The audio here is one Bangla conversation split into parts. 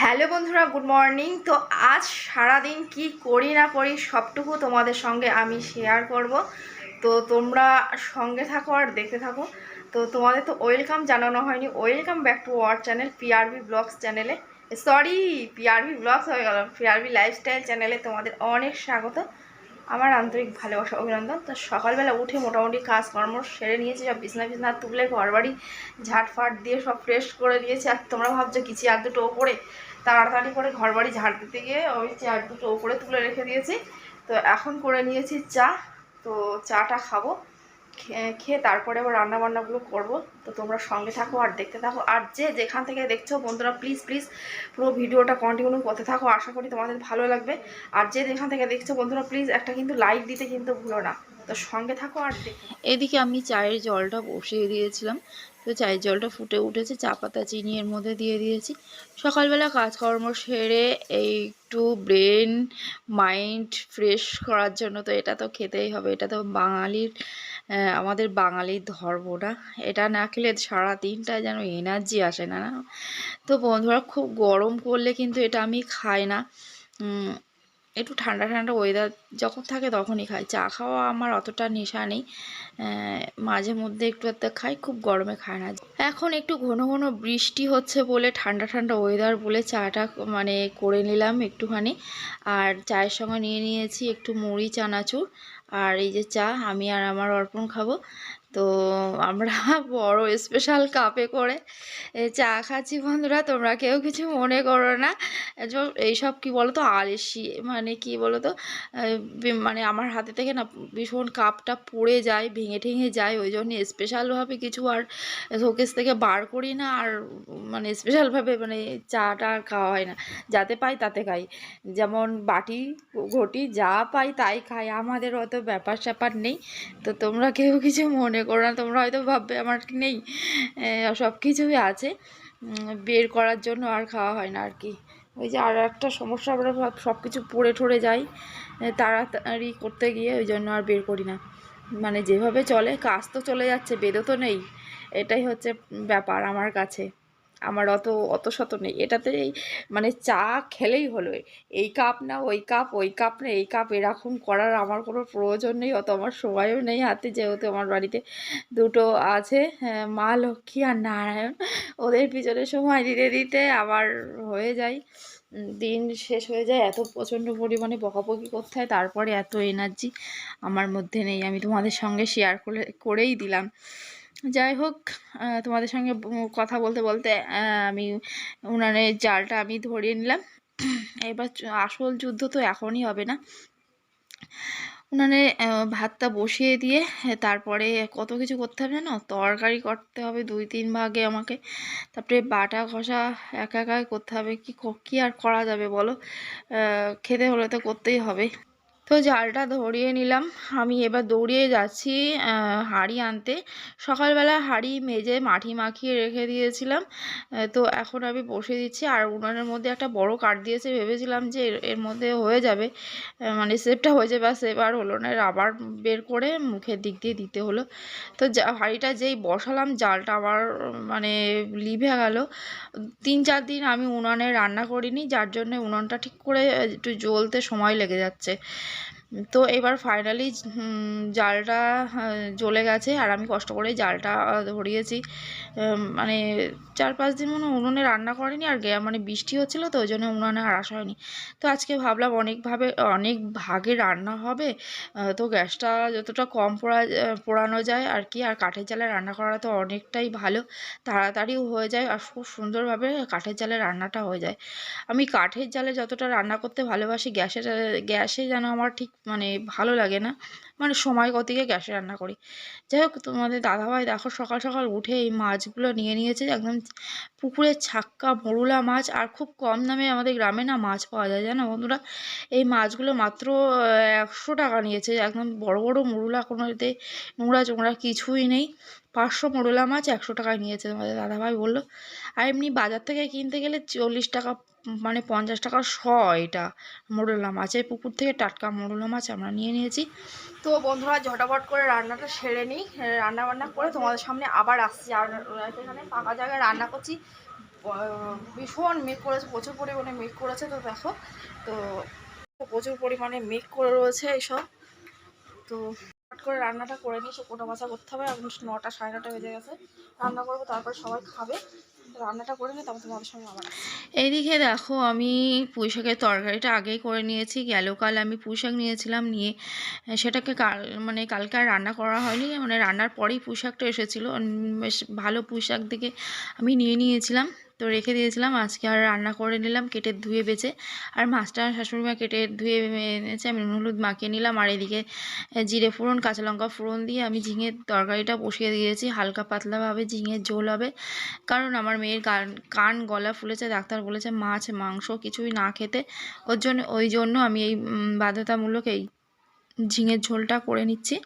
হ্যালো বন্ধুরা, গুড মর্নিং। তো আজ সারাদিন কি করি না করি সবটুকু তোমাদের সঙ্গে আমি শেয়ার করব। তো তোমরা সঙ্গে থাকো আর দেখতে থাকো। তো তোমাদের তো ওয়েলকাম জানানো হয়নি। Welcome back to our channel PRB blogs চ্যানেলে। সরি, পিআরবি ব্লগস হয়ে গেল পিআরবি লাইফস্টাইল চ্যানেলে তোমাদের অনেক স্বাগত। আমার আন্তরিক ভালোবাসা, অভিনন্দন। তো সকালবেলা উঠে মোটামুটি কাজকর্ম সেরে নিয়েছি, সব বিছনা বিছনা তুলে, ঘরবাড়ি ঝাটফাট দিয়ে সব ফ্রেশ করে দিয়েছি। আর তোমরা ভাবছ কিছু আর দুটো ওপরে? তাড়াতাড়ি করে ঘর বাড়ি ঝাড় দিতে গিয়ে ওই চেয়ার দুটো ওপরে তুলে রেখে দিয়েছি। তো এখন করে নিয়েছি চা। তো চাটা খাব, খেয়ে তারপরে আবার রান্নাবান্নাগুলো করব। তো তোমরা সঙ্গে থাকো আর দেখতে থাকো। আর যে যেখান থেকে দেখছ বন্ধুরা প্লিজ প্লিজ পুরো ভিডিওটা কন্টিনিউ করতে থাকো। আশা করি তোমাদের ভালো লাগবে। আর যে যেখান থেকে দেখছ বন্ধুরা প্লিজ একটা কিন্তু লাইক দিতে কিন্তু ভুলো না। তো সঙ্গে থাকো আর এদিকে আমি চায়ের জলটা বসিয়ে দিয়েছিলাম। তো চায়ের জলটা ফুটে উঠেছে, চা পাতা চিনি এর মধ্যে দিয়ে দিয়েছি। সকালবেলা কাজকর্ম সেরে এই একটু ব্রেন মাইন্ড ফ্রেশ করার জন্য তো এটা তো খেতেই হবে, এটা তো বাঙালির আমাদের বাঙালির ধর্মটা এটা না খেলে সারা দিনটা যেন এনার্জি আসে না না? তো বন্ধুরা, খুব গরম করলে কিন্তু এটা আমি খাই না। একটু ঠান্ডা ঠান্ডা ওয়েদার যখন থাকে তখনই খাই। চা খাওয়া আমার অতটা নেশা নেই। মাঝে মধ্যে একটু একটা খাই, খুব গরমে খায় না। এখন একটু ঘন ঘন বৃষ্টি হচ্ছে বলে, ঠান্ডা ঠান্ডা ওয়েদার বলে চাটা মানে করে নিলাম একটুখানি। আর চায়ের সঙ্গে নিয়ে নিয়েছি একটু মুড়ি, চানাচুর। আর এই যে চা, আমি আর আমার অর্পণ খাব। তো আমরা বড় স্পেশাল কাপে করে চা খাচ্ছি বন্ধুরা, তোমরা কেউ কিছু মনে করো না। এইসব কি বলো তো আলসি মানে কি বলো তো মানে আমার হাতে থেকে না ভীষণ কাপটা পড়ে যায়, ভেঙে ঠেঙে যায়, ওই জন্য স্পেশালভাবে কিছু আর শোকেস থেকে বার করি না, আর মানে স্পেশালভাবে মানে চাটা আর খাওয়া হয় না। যাতে পাই তাতে খাই। যেমন বাটি, ঘটি, যা পাই তাই খাই, আমাদের অত ব্যাপার স্যাপার নেই। তো তোমরা কেউ কিছু মনে করো না, তোমরা হয়তো ভাববে আমার নেই। সব কিছুই আছে। বের করার জন্য আর খাওয়া হয় না আর কি। ওই যে আর একটা সমস্যা, আমরা সব কিছু পড়ে ঠরে যাই তাড়াতাড়ি করতে গিয়ে ওই জন্য আর বের করি না। মানে যেভাবে চলে, কাজ তো চলে যাচ্ছে, বেদও তো নেই। এটাই হচ্ছে ব্যাপার আমার কাছে। আমার অত অত শত নেই। এটাতে মানে চা খেলেই হলো। এই কাপ না ওই কাপ ওই কাপ না এই কাপ এরকম করার আমার কোনো প্রয়োজন নেই অত আমার সময়ও নেই হাতে যেহেতু আমার বাড়িতে দুটো আছে হ্যাঁ, মা লক্ষ্মী আর নারায়ণ। ওদের পিছনে সময় দিতে দিতে আবার হয়ে যায় দিন শেষ হয়ে যায় এত প্রচণ্ড পরিমাণে বকাবকি করতে হয় তারপরে এত এনার্জি আমার মধ্যে নেই। আমি তোমাদের সঙ্গে শেয়ার করে করেই দিলাম। যাই হোক তোমাদের সঙ্গে কথা বলতে বলতে আমি উনানের জালটা আমি ধরিয়ে নিলাম। এবার আসল যুদ্ধ তো এখনই হবে না। উনানে ভাতটা বসিয়ে দিয়ে, তারপরে কত কিছু করতে হবে জানো? তরকারি করতে হবে দুই তিন ভাগে আমাকে। তারপরে বাটা ঘষা একা একা করতে হবে। ক- কি আর করা যাবে বলো? খেতে হলে তো করতেই হবে। তো জালটা ধরিয়ে নিলাম। আমি এবার দৌড়িয়ে যাচ্ছি হাঁড়ি আনতে। সকালবেলা হাঁড়ি মেজে মাটি মাখিয়ে রেখে দিয়েছিলাম। তো এখন আমি বসে দিচ্ছি। আর উনানের মধ্যে একটা বড় কাঠ দিয়েছে। ভেবেছিলাম যে এর মধ্যে হয়ে যাবে। মানে সেপটা হয়ে যাবে। সেভ আর হলো না। আবার বের করে মুখের দিক দিয়ে দিতে হলো। তো হাঁড়িটা যেই বসালাম, জালটা আমার মানে লিভে গেল। তিন, চার দিন আমি উনানে রান্না করিনি। যার জন্য উনানটা ঠিক করে একটু জ্বলতে সময় লেগে যাচ্ছে। তো এবার ফাইনালি জালটা জ্বলে গেছে আর আমি কষ্ট করে জালটা ধরিয়েছি। মানে চার পাঁচ দিন মনে উনুনে রান্না করেনি আর মানে বৃষ্টি হচ্ছিল তো ওই জন্য উনুনে আর আসা হয়নি। তো আজকে ভাবলাম অনেকভাবে, অনেক ভাগে রান্না হবে তো গ্যাসটা যতটা কম পোড়া পোড়ানো যায় আর কি, আর কাঠের জালে রান্না করা তো অনেকটাই ভালো, তাড়াতাড়িও হয়ে যায় আর খুব সুন্দরভাবে কাঠের জালে রান্নাটা হয়ে যায়। আমি কাঠের জালে যতটা রান্না করতে ভালোবাসি, গ্যাসের, গ্যাসে যেন আমার ঠিক মানে ভালো লাগে না। মানে সময় গতিকে গ্যাসে রান্না করি। যাই হোক তোমাদের দাদাভাই দেখো সকাল সকাল উঠে এই মাছগুলো নিয়ে নিয়েছে, একদম পুকুরের ছাক্কা মরুলা মাছ আর খুব কম দামে আমাদের গ্রামে না মাছ পাওয়া যায়। জানো বন্ধুরা? এই মাছগুলো মাত্র একশো টাকা নিয়েছে। একদম বড় বড় মরুলা কোনো এতে নোংরা চোংরা কিছুই নেই। পাঁচশো মরুলা মাছ একশো টাকায় নিয়েছে তোমাদের দাদাভাই বলল। আর এমনি বাজার থেকে কিনতে গেলে চল্লিশ টাকা মানে পঞ্চাশ টাকা শ এটা মোরলা মাছ। এই পুকুর থেকে টাটকা মোরলা মাছ আমরা নিয়ে নিয়েছি। তো বন্ধুরা, ঝটাপট করে রান্নাটা সেরে নিই। রান্না বান্না করে তোমাদের সামনে আবার আসছি। আর এখানে ফাঁকা জায়গায় রান্না করছি। ভীষণ মেঘ করেছে, প্রচুর পরিমাণে মেঘ করেছে, তো দেখো। তো প্রচুর পরিমাণে মেঘ করে রয়েছে এইসব তো হঠাৎ করে রান্নাটা করে নিই, সে কোটা বাছা করতে হবে। এখন নটা, সাড়ে নটা বেজে গেছে। রান্না করব, তারপর সবাই খাবে। এইদিকে দেখো, আমি পুঁইশাকের তরকারিটা আগেই করে নিয়েছি। গেল কাল আমি পুঁইশাক নিয়েছিলাম, নিয়ে সেটাকে কাল মানে কালকে আর রান্না করা হয়নি। মানে রান্নার পরেই পুঁইশাকটা এসেছিল। বেশ ভালো পুঁইশাক দিকে আমি নিয়ে নিয়েছিলাম। তো রেখে দিয়েছিলাম। আজকে আর রান্না করে নিলাম, কেটে ধুয়ে বেছে। আর মাছটা শাশুড়ি মা কেটে ধুয়ে এনেছে, আমি হলুদ মাখিয়ে নিলাম। আর এদিকে জিরে ফোড়ন, কাঁচা লঙ্কা ফোড়ন দিয়ে আমি ঝিঙের তরকারিটা বসিয়ে দিয়েছি। হালকা পাতলাভাবে ঝিঙের ঝোল হবে। কারণ আমার মেয়ের কান কান, গলা ফুলেছে, ডাক্তার বলেছে মাছ, মাংস কিছুই না খেতে। ওর জন্য, ওই জন্য আমি এই বাধ্যতামূলক এই ঝিঙের ঝোলটা করে নিচ্ছি।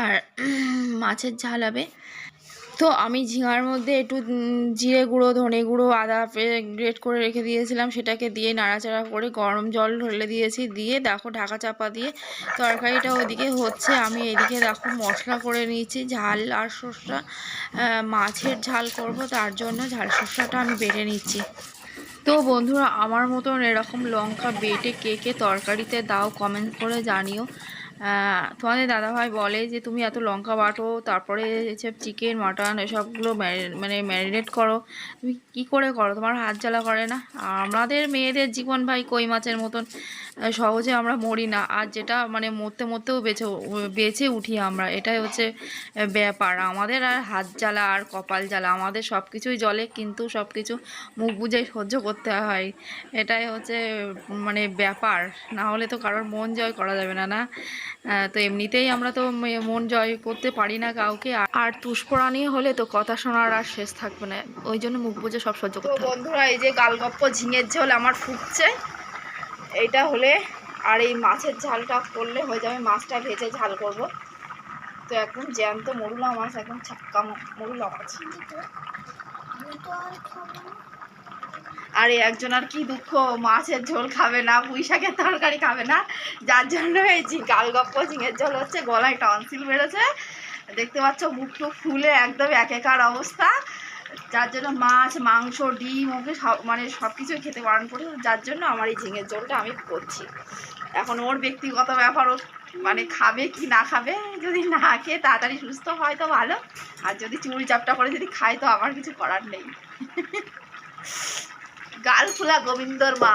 আর মাছের ঝাল হবে। তো আমি ঝিঙার মধ্যে একটু জিরে গুঁড়ো ধনে গুঁড়ো আদা গ্রেট করে রেখে দিয়েছিলাম। সেটাকে দিয়ে নাড়াচাড়া করে গরম জল ঢেলে দিয়েছি। দিয়ে দেখো ঢাকা চাপা দিয়ে তরকারিটা ওদিকে হচ্ছে। আমি এদিকে দেখো মশলা করে নিয়েছি ঝাল আর আহ, মাছের ঝাল করব তার জন্য ঝাল সর্ষাটা আমি বেটে নিচ্ছি। তো বন্ধুরা আমার মতন এরকম লঙ্কা বেটে কে কে তরকারিতে দাও কমেন্ট করে জানিও। তোমাদের দাদাভাই বলে যে তুমি এত লঙ্কা বাটো, তারপরে এসব চিকেন মাটন এসবগুলো মানে ম্যারিনেট করো। তুমি কি করে করো? তোমার হাত জ্বালা করে না? আমাদের মেয়েদের জীবন ভাই কই মাছের মতন? সহজে আমরা মরি না। আর যেটা মানে মরতে মরতেও বেঁচে বেঁচে উঠি আমরা, এটাই হচ্ছে ব্যাপার। আমাদের আর হাত জ্বালা, আর কপাল জ্বালা, আমাদের সব কিছুই জলে, কিন্তু সব কিছু মুখ বুঝে সহ্য করতে হয়। এটাই হচ্ছে মানে ব্যাপার। না হলে তো কারোর মন জয় করা যাবে না না? তো এমনিতেই আমরা তো মন জয় করতে পারি না কাউকে। আর- তুষ্পরাণী হলে তো কথা শোনার আর শেষ থাকবে না। ওই জন্য মুখ বুঝে সব সহ্য করতে হয় বন্ধুরা এই যে গালগপ্প ঝিঙের ঝোল আমার ফুটছে এইটা হলে আর এই মাছের ঝালটা করলে হয়ে যাবে মাছটা ভেজে ঝাল করব। তো একদম জ্যান্ত মরুলা মাছ একদম ছাক্কা ম- মরুলা মাছ। আর একজন আর কি দুঃখ, মাছের ঝোল খাবে না, পুঁইশাকের তরকারি খাবে না। যার জন্য এই ঝি- গালগপ্প ঝিঙের ঝোল হচ্ছে, গলায় টনসিল বেড়েছে দেখতে পাচ্ছ মুখ ফুলে একদম একেকার অবস্থা। যার জন্য মাছ, মাংস, ডিম, ওকে সব মানে সব কিছুই খেতে বারণ করে, যার জন্য আমার এই ঝিঙের ঝোলটা আমি করছি। এখন ওর ব্যক্তিগত ব্যাপার, ও মানে খাবে কি না খাবে, যদি না খেয়ে তাড়াতাড়ি সুস্থ হয় তো ভালো। আর যদি চুড়ি চাপটা করে যদি খায় তো আমার কিছু করার নেই। গাল ফুলা গোবিন্দর মা।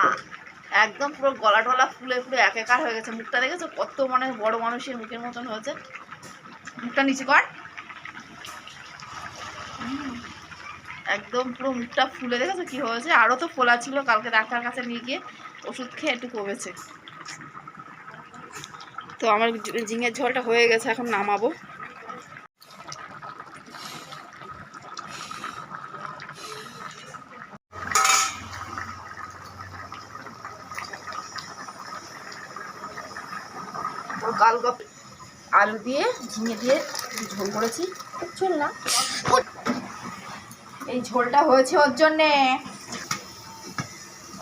একদম পুরো গলা টলা ফুলে ফুলে একাকার হয়ে গেছে। মুখটা দেখেছ? কত মানে বড় মানুষের মুখের মতন হয়েছে। মুখটা নিচে কর। একদম পুরো মুখটা ফুলে। দেখেছ কি হয়েছে? আরও তো ফোলা ছিল। কালকে ডাক্তার কাছে নিয়ে গিয়ে ওষুধ খেয়ে একটু কমেছে। তো আমার ঝিঙের ঝোলটা হয়ে গেছে। এখন নামাবো। গালগপ আলু দিয়ে, ঝিঙে দিয়ে ঝোল করেছি। ঝোল না। এই ঝোলটা হয়েছে ওর জন্যে।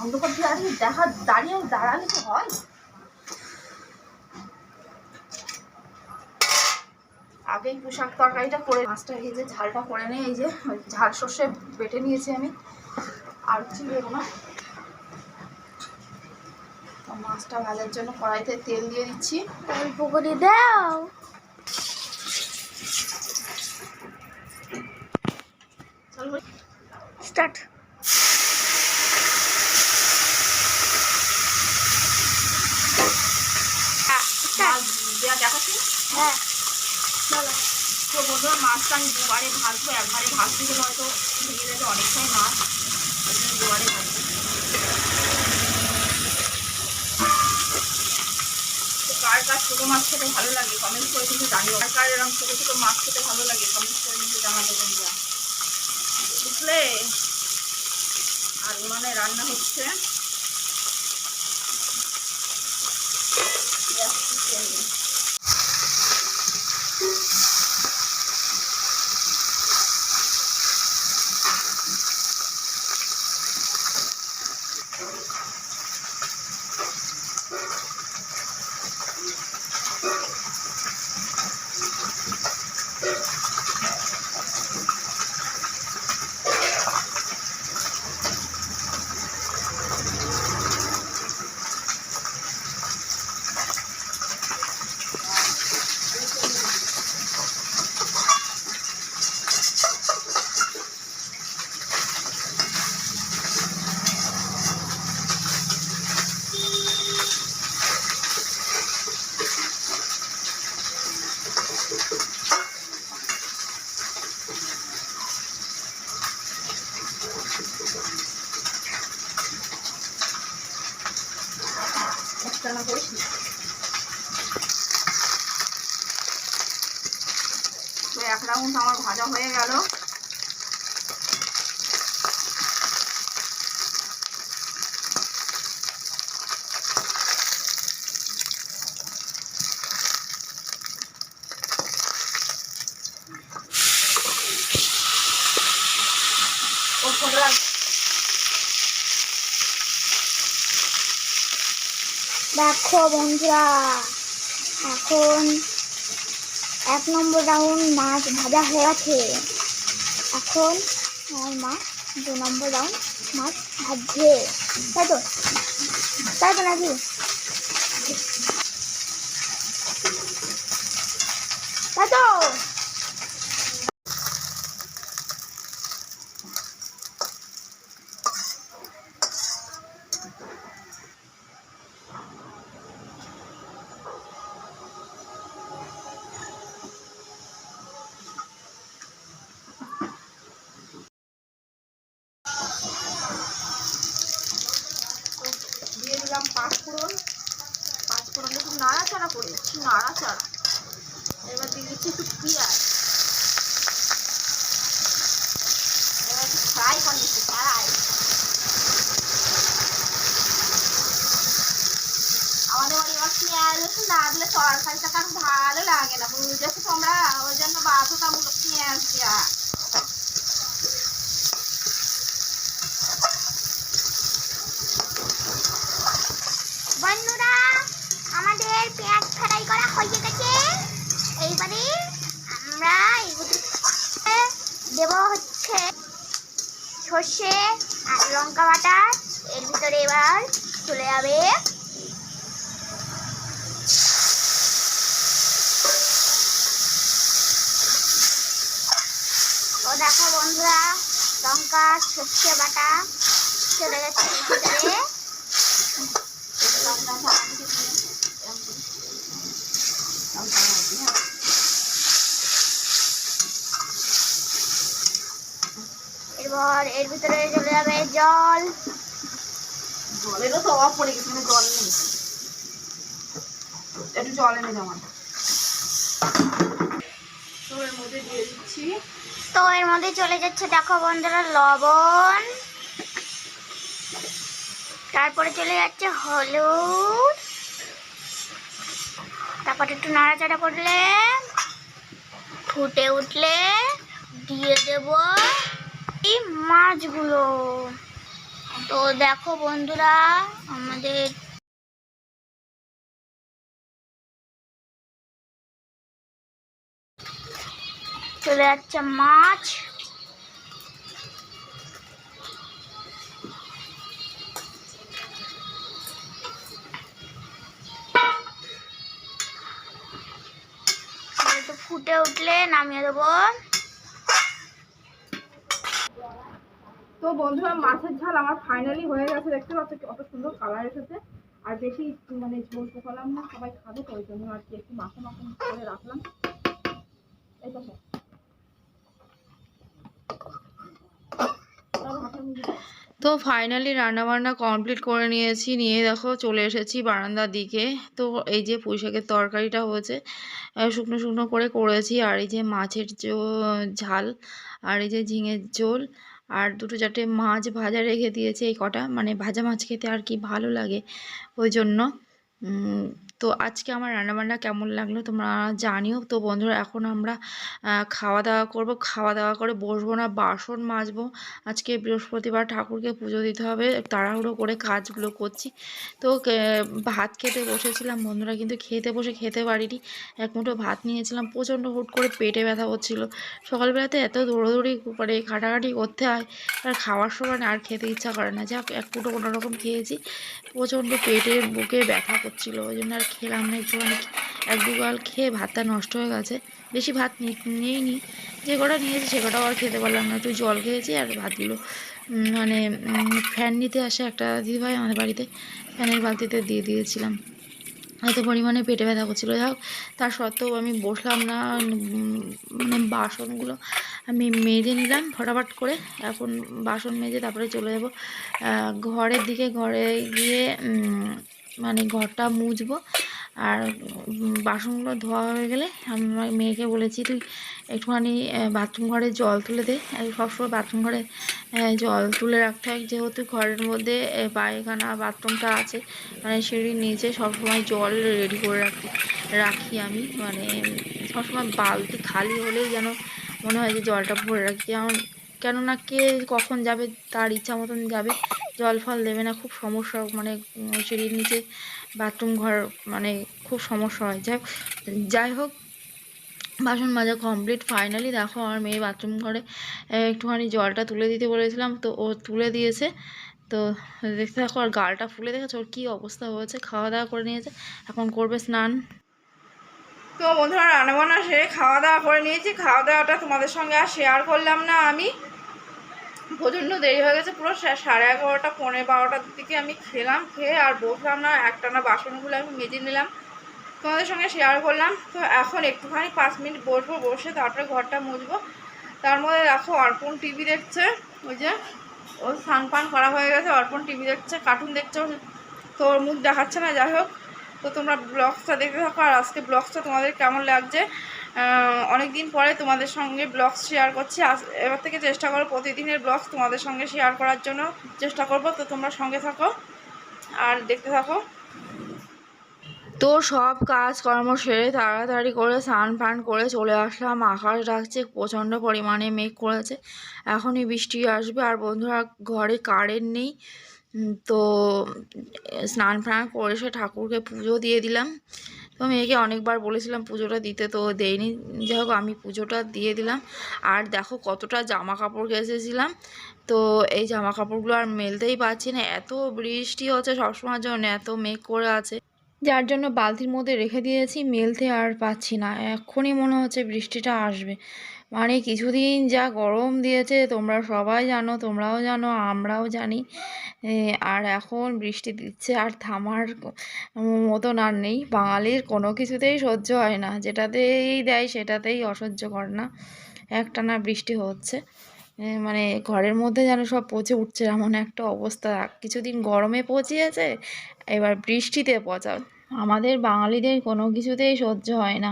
অন্ধকার দিয়ে দাঁড়িয়ে দেখা, দাঁড়িয়ে দাঁড়ালে কি হয়? আগেই পোশাক তরকারিটা করে মাছটা ভেজে ঝালটা করে নিয়ে, এই যে ঝাল সর্ষে বেটে নিয়েছি আমি। আর কিছু না? তো মাছটা ভাজার জন্য কড়াইতে তেল দিয়ে দিচ্ছি। অল্প করে দাও। স্টার্ট। হ্যাঁ। তো বন্ধুরা মাছটা আমি দুবারে ভাজবো একবারে ভাজতে গেলে হয়তো ভেঙে যাবে অনেকটাই মাছ। দুবারে ভাজবো তো কার কার ছোটো মাছ খেতে ভালো লাগে কমেন্ট করে কিন্তু জানিও। কার কার এরকম ছোটো ছোটো মাছ খেতে ভালো লাগে কমেন্ট করে কিন্তু জানাব তোমরা। বুঝলে? আর মানে রান্না হচ্ছে রাউন্ড আমার ভাজা হয়ে গেল। দেখো বন্ধুরা এখন এক নম্বর রাউন্ড মাছ ভাজা হয়ে গেছে। এখন আমার মা দু নম্বর রাউন্ড মাছ ভাজছে। তাই তো? তাই তো নাকি? নাড়াচাড়া। এবার দিয়ে দিচ্ছি একটু পেঁয়াজ। এবার একটু ফ্রাই করে ফ্রাই আমাদের বাড়ি এবার পেঁয়াজ না দিলে তরকারিটা কারণ ভালো লাগে না, বুঝেছ তোমরা? ওই জন্য বাধ্যতামূলক পেঁয়াজ দেওয়া বন্ধুরা আমাদের পেঁয়াজ ফ্রাই করা হয়ে গেছে এইবারে আমরা এগুলোতে দেব হচ্ছে সর্ষে আর লঙ্কা বাটা। এর ভিতরে এবার চলে যাবে তো দেখো বন্ধুরা, লঙ্কা, সর্ষে বাটা চলে গেছে ভিতরে। এর ভিতরে চলে যাবে জল। জলেরও তো অভাব পড়ে গেছে জল নেই। একটু জল এনে জমা তো এর মধ্যে দিয়ে দিচ্ছি। তো এর মধ্যে চলে যাচ্ছে দেখো বন্ধুরা লবণ। তারপরে চলে যাচ্ছে হলুদ। তারপর একটু নাড়াচাড়া করলে ফুটে উঠলে দিয়ে দেব। এই মাছগুলো। তো দেখো বন্ধুরা আমাদের চলে যাচ্ছে মাছ। ফুটে উঠলে নামিয়ে দেবো। তো বন্ধুরা মাছের ঝাল আমার ফাইনালি হয়ে গেছে। দেখতে পাচ্ছ কত সুন্দর কালার এসেছে। আর বেশি মানে ঝোল পোকালাম না, সবাই খাবে তো, ওই জন্য আর কি একটু মাখো মাখো করে রাখলাম। তো সব। তো ফাইনালি রান্নাবান্না কমপ্লিট করে নিয়েছি, নিয়ে দেখো চলে এসেছি বারান্দার দিকে। তো এই যে পুঁই শাকের তরকারিটা হয়েছে শুকনো শুকনো করে করেছি, আর এই যে মাছের ঝাল, আর এই যে ঝিঙের ঝোল আর দুটো চারটে মাছ ভাজা রেখে দিয়েছে এই কটা। মানে ভাজা মাছ খেতে আর কি ভালো লাগে। ওই জন্য তো আজকে আমার রান্নাবান্না কেমন লাগল তোমরা জানিও। তো বন্ধুরা, এখন আমরা খাওয়া দাওয়া করব। খাওয়া দাওয়া করে বসবো না, বাসন মাজবো। আজকে বৃহস্পতিবার ঠাকুরকে পুজো দিতে হবে, তাড়াহুড়ো করে কাজগুলো করছি। তো ভাত খেতে বসেছিলাম বন্ধুরা, কিন্তু খেতে বসে খেতে পারিনি। এক মুঠো ভাত নিয়েছিলাম, প্রচণ্ড হুট করে পেটে ব্যথা হচ্ছিল সকালবেলাতে এত দৌড়োদৌড়ি করে খাটাখাটি করতে হয়, আর খাওয়ার সময় আর খেতে ইচ্ছা করে না। যাক, এক মুঠো কোনো রকম খেয়েছি। প্রচণ্ড পেটের বুকে ব্যথা করছিল, ওই জন্য আর খেলাম না একটুখানি এক দুগাল খেয়ে ভাতটা নষ্ট হয়ে গেছে। বেশি ভাত নিইনি। যে কটা নিয়েছি সে কটাও আর খেতে পারলাম না। একটু জল খেয়েছি আর ভাতগুলো মানে ফ্যান নিতে আসে একটা দিদিভাই আমাদের বাড়িতে, ফ্যানের বালতিতে দিয়ে দিয়েছিলাম। এত পরিমাণে পেটে ব্যথা করছিল। যাই হোক, তার সত্ত্বেও আমি বসলাম না মানে বাসনগুলো আমি মেজে নিলাম ফটাফট করে। এখন বাসন মেজে তারপরে চলে যাব ঘরের দিকে। ঘরে গিয়ে মানে ঘরটা মুছবো। আর বাসনগুলো ধোয়া হয়ে গেলে আমি আমার মেয়েকে বলেছি, তুই একটুখানি বাথরুম ঘরে জল তুলে দে। সবসময় বাথরুম ঘরে জল তুলে রাখতে হয়। যেহেতু ঘরের মধ্যে পায়খানা, বাথরুমটা আছে মানে সিঁড়ির নিচে সবসময় জল রেডি করে রাখি রাখি আমি। মানে সবসময় বালতি খালি হলেই যেন মনে হয় যে জলটা ভরে রাখি। যেমন কেননা কে কখন যাবে, তার ইচ্ছা মতন যাবে। জল ফল দেবে না, খুব সমস্যা মানে সিঁড়ির নিচে বাথরুম ঘর মানে খুব সমস্যা হয়। যাই যাই হোক, বাসন মাজা কমপ্লিট ফাইনালি দেখো, আমার মেয়ে বাথরুম ঘরে একটুখানি জলটা তুলে দিতে বলেছিলাম। তো ও তুলে দিয়েছে। তো দেখতে দেখো আর গালটা ফুলে দেখেছ? ওর কী অবস্থা হয়েছে? খাওয়া দাওয়া করে নিয়েছে? এখন করবে স্নান। তো বন্ধুরা, রান্নাবান্না সেরে খাওয়া দাওয়া করে নিয়েছি। খাওয়া দাওয়াটা তোমাদের সঙ্গে আর শেয়ার করলাম না আমি। প্রচণ্ড দেরি হয়ে গেছে, পুরো সাড়ে এগারোটা পনেরো বারোটার দিকে আমি খেলাম, খেয়ে আর বসলাম না, একটানা বাসনগুলো আমি মেজে নিলাম, তোমাদের সঙ্গে শেয়ার করলাম। তো এখন একটুখানি পাঁচ মিনিট বসবো, বসে তারপরে ঘরটা মুছবো। তার মধ্যে দেখো অর্পণ টিভি দেখছে, ওই যে ও স্নান পান করা হয়ে গেছে, অর্পণ টিভি দেখছে কার্টুন দেখছে ও- তো মুখ দেখাচ্ছে না, যাই হোক। তো তোমরা ব্লগসটা দেখতে থাকো, আর আজকে ব্লগসটা তোমাদের কেমন লাগছে? অনেক দিন পরে তোমাদের সঙ্গে ব্লগস শেয়ার করছি। এবার থেকে চেষ্টা করো প্রতিদিনের ব্লগস তোমাদের সঙ্গে শেয়ার করার জন্য চেষ্টা করব। তো তোমরা সঙ্গে থাকো আর দেখতে থাকো। তো সব কাজ কর্ম সেরে তাড়াতাড়ি করে স্নান ফান করে চলে আসলাম। আকাশ ডাকছে, প্রচণ্ড পরিমাণে মেঘ করেছে। এখনই বৃষ্টি আসবে। আর বন্ধুরা, ঘরে কারেন্ট নেই। তো স্নান ফান করে সে ঠাকুরকে পুজো দিয়ে দিলাম। তো মেয়েকে অনেকবার বলেছিলাম পুজোটা দিতে, তো দেয়নি। যাই হোক, আমি পুজোটা দিয়ে দিলাম। আর দেখো কতটা জামা কাপড় কেচেছিলাম। তো এই জামা কাপড়গুলো আর মেলতেই পারছি না। এত বৃষ্টি হচ্ছে সবসময়ের জন্য, এত মেঘ করে আছে। যার জন্য বালতির মধ্যে রেখে দিয়েছি, মেলতে আর পাচ্ছি না। এক্ষুনি মনে হচ্ছে বৃষ্টিটা আসবে। মানে কিছুদিন যা গরম দিয়েছে, তোমরা সবাই জানো, তোমরাও জানো, আমরাও জানি। আর এখন বৃষ্টি দিচ্ছে, আর থামার মতন আর নেই। বাঙালির কোনো কিছুতেই সহ্য হয় না, যেটাতেই দেয় সেটাতেই অসহ্য করে না। একটানা বৃষ্টি হচ্ছে মানে ঘরের মধ্যে যেন সব পচে উঠছে এমন একটা অবস্থা। কিছুদিন গরমে পচিয়েছে, এবার বৃষ্টিতে পচা আমাদের বাঙালিদের কোনো কিছুতেই সহ্য হয় না।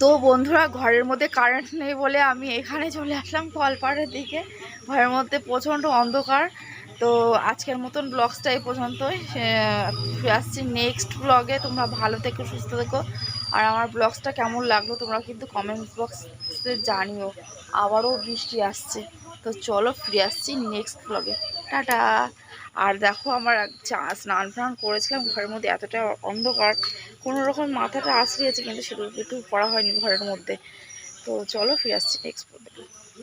তো বন্ধুরা, ঘরের মধ্যে কারেন্ট নেই বলে আমি এখানে চলে আসলাম কলপাড়ের দিকে। ঘরের মধ্যে প্রচণ্ড অন্ধকার। তো আজকের মতন ব্লগসটা এই পর্যন্তই। আসছি নেক্সট ব্লগে তোমরা ভালো থেকো, সুস্থ থেকো। আর আমার ব্লগসটা কেমন লাগল তোমরা কিন্তু কমেন্ট বক্সে জানিও। আবারও বৃষ্টি আসছে। তো চলো, ফিরে আসছি নেক্সট ব্লগে টাটা। আর দেখো আমার স্নান ফান করেছিলাম, ঘরের মধ্যে এতটা অন্ধকার, কোনো রকম মাথাটা আশ্রিয়েছে কিন্তু সেগুলো একটু পড়া হয়নি ঘরের মধ্যে। তো চলো ফিরে আসছি নেক্সট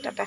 টাটা।